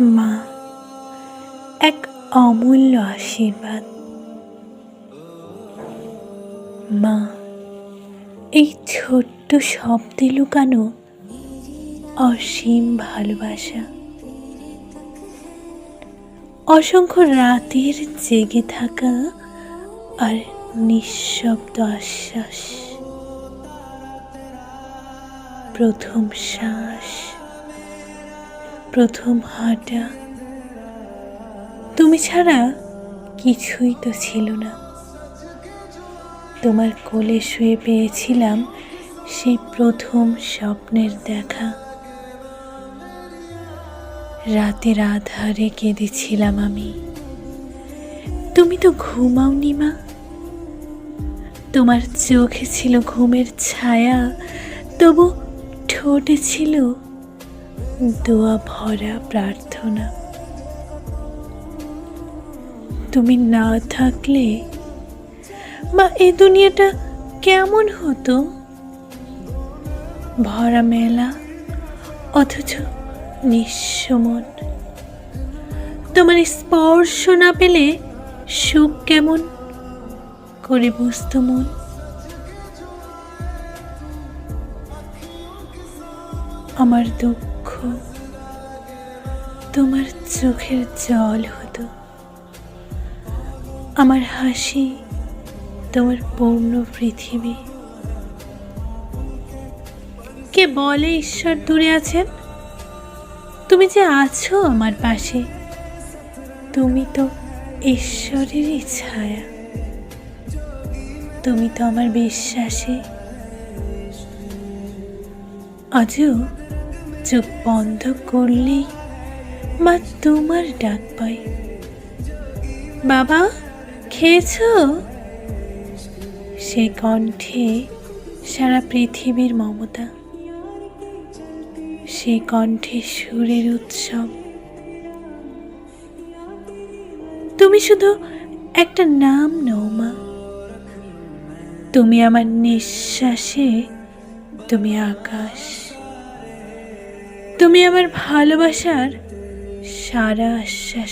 মা, এক অমূল্য আশীর্বাদ। মা, এই ছোট্ট শব্দে লুকানো অসীম ভালোবাসা। অসংখ্য রাতের জেগে থাকা আর নিঃশব্দ আশ্বাস। প্রথম শ্বাস। প্রথম হাঁটা তুমি ছাড়া কিছুই তো ছিল না। তোমার কোলে শুয়ে পেয়েছিলাম সেই প্রথম স্বপ্নের দেখা। রাতের আধারে কেঁদেছিলাম আমি। তুমি তো ঘুমাওনি মা। তোমার চোখে ছিল ঘুমের ছায়া, তবু ঠোঁটে ছিল দোয়া, ভরা প্রার্থনা। তুমি না থাকলে বা এ দুনিয়াটা কেমন হতো? ভরা মেলা, অথচ নিঃস্ব মন। তোমার স্পর্শ না পেলে সুখ কেমন করে বুঝতো মন? আমার দুঃখ তোমার চোখের জল হতো? আমার হাসি তোমার পূর্ণ পৃথিবী। কে বলে ঈশ্বর দূরে আছেন? তুমি যে আছো আমার পাশে, তুমি তো ঈশ্বরেরই ছায়া। তুমি তো আমার বিশ্বাসে। আজও চোখ বন্ধ করলেই মা তোমার ডাক পাই বাবা, খেয়েছ? সে কণ্ঠে সারা পৃথিবীর মমতা। সে কণ্ঠে সুরের উৎসব। তুমি শুধু একটা নাম নও মা। তুমি আমার নিঃশ্বাসে, তুমি আকাশ। তুমি আমার ভালোবাসার সারা আশ্বাসে